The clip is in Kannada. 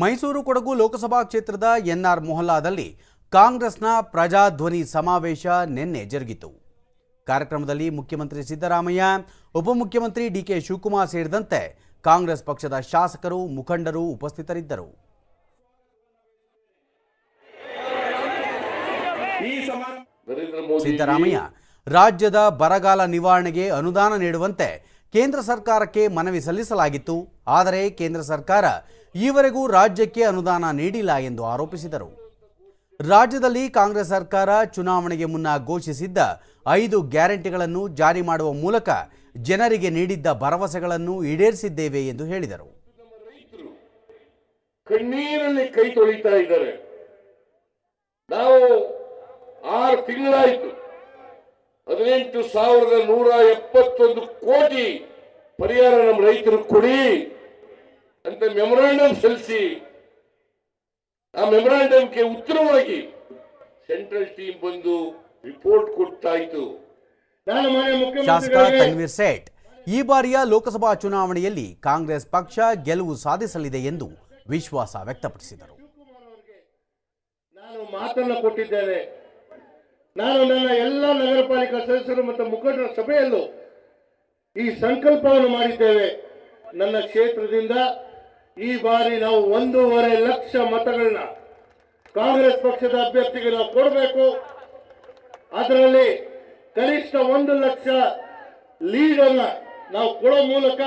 ಮೈಸೂರು ಕೊಡಗು ಲೋಕಸಭಾ ಕ್ಷೇತ್ರದ ಎನ್ಆರ್ ಮೊಹಲ್ಲಾದಲ್ಲಿ ಕಾಂಗ್ರೆಸ್ನ ಪ್ರಜಾಧ್ವನಿ ಸಮಾವೇಶ ನಿನ್ನೆ ಜರುಗಿತು. ಕಾರ್ಯಕ್ರಮದಲ್ಲಿ ಮುಖ್ಯಮಂತ್ರಿ ಸಿದ್ದರಾಮಯ್ಯ, ಉಪಮುಖ್ಯಮಂತ್ರಿ ಡಿಕೆ ಶಿವಕುಮಾರ್ ಸೇರಿದಂತೆ ಕಾಂಗ್ರೆಸ್ ಪಕ್ಷದ ಶಾಸಕರು, ಮುಖಂಡರು ಉಪಸ್ಥಿತರಿದ್ದರು. ಸಿದ್ದರಾಮಯ್ಯ, ರಾಜ್ಯದ ಬರಗಾಲ ನಿವಾರಣೆಗೆ ಅನುದಾನ ನೀಡುವಂತೆ ಕೇಂದ್ರ ಸರ್ಕಾರಕ್ಕೆ ಮನವಿ ಸಲ್ಲಿಸಲಾಗಿತ್ತು. ಆದರೆ ಕೇಂದ್ರ ಸರ್ಕಾರ ಈವರೆಗೂ ರಾಜ್ಯಕ್ಕೆ ಅನುದಾನ ನೀಡಿಲ್ಲ ಎಂದು ಆರೋಪಿಸಿದರು. ರಾಜ್ಯದಲ್ಲಿ ಕಾಂಗ್ರೆಸ್ ಸರ್ಕಾರ ಚುನಾವಣೆಗೆ ಮುನ್ನ ಘೋಷಿಸಿದ್ದ ಐದು ಗ್ಯಾರಂಟಿಗಳನ್ನು ಜಾರಿ ಮಾಡುವ ಮೂಲಕ ಜನರಿಗೆ ನೀಡಿದ್ದ ಭರವಸೆಗಳನ್ನು ಈಡೇರಿಸಿದ್ದೇವೆ ಎಂದು ಹೇಳಿದರು. ಕಣ್ಣೀರಲ್ಲಿ ಕೈ ತೊಳಿತಾ ಇದ್ದಾರೆ. ನಾವು ಆರು ತಿಂಗಳಾಯಿತು ಹದಿನೆಂಟು ಸಾವಿರದ ನೂರ ಎಪ್ಪತ್ತೊಂದು ಕೋಟಿ ಪರಿಹಾರ ನಮ್ಮ ರೈತರು ಕೊಡಿ. ಅಂತ ಮೆಮೊರಾಂಡಮ್ ಸಲ್ಲಿಸಿ ಆ ಮೆಮೊರಾಂಡಮ್ಗೆ ಉತ್ತರವಾಗಿ ಸೆಂಟ್ರಲ್ ಟೀಮ್ ಬಂದು ರಿಪೋರ್ಟ್ ಕೊಡ್ತಾ ಇತ್ತು. ಶಾಸಕ ತನ್ವೀರ್ ಸೇಠ್ ಈ ಬಾರಿಯ ಲೋಕಸಭಾ ಚುನಾವಣೆಯಲ್ಲಿ ಕಾಂಗ್ರೆಸ್ ಪಕ್ಷ ಗೆಲುವು ಸಾಧಿಸಲಿದೆ ಎಂದು ವಿಶ್ವಾಸ ವ್ಯಕ್ತಪಡಿಸಿದರು. ನಾನು ಮಾತನ್ನ ಕೊಟ್ಟಿದ್ದೇನೆ. ನಾನು ನನ್ನ ಎಲ್ಲ ನಗರ ಪಾಲಿಕಾ ಸದಸ್ಯರು ಮತ್ತು ಮುಖಂಡರ ಸಭೆಯಲ್ಲೂ ಈ ಸಂಕಲ್ಪವನ್ನು ಮಾಡಿದ್ದೇವೆ ನನ್ನ ಕ್ಷೇತ್ರದಿಂದ ಈ ಬಾರಿ ನಾವು ಒಂದೂವರೆ ಲಕ್ಷ ಮತಗಳನ್ನ ಕಾಂಗ್ರೆಸ್ ಪಕ್ಷದ ಅಭ್ಯರ್ಥಿಗೆ ನಾವು ಕೊಡಬೇಕು. ಅದರಲ್ಲಿ ಕನಿಷ್ಠ ಒಂದು ಲಕ್ಷ ಲೀಡ್ ಅನ್ನ ನಾವು ಕೊಡೋ ಮೂಲಕ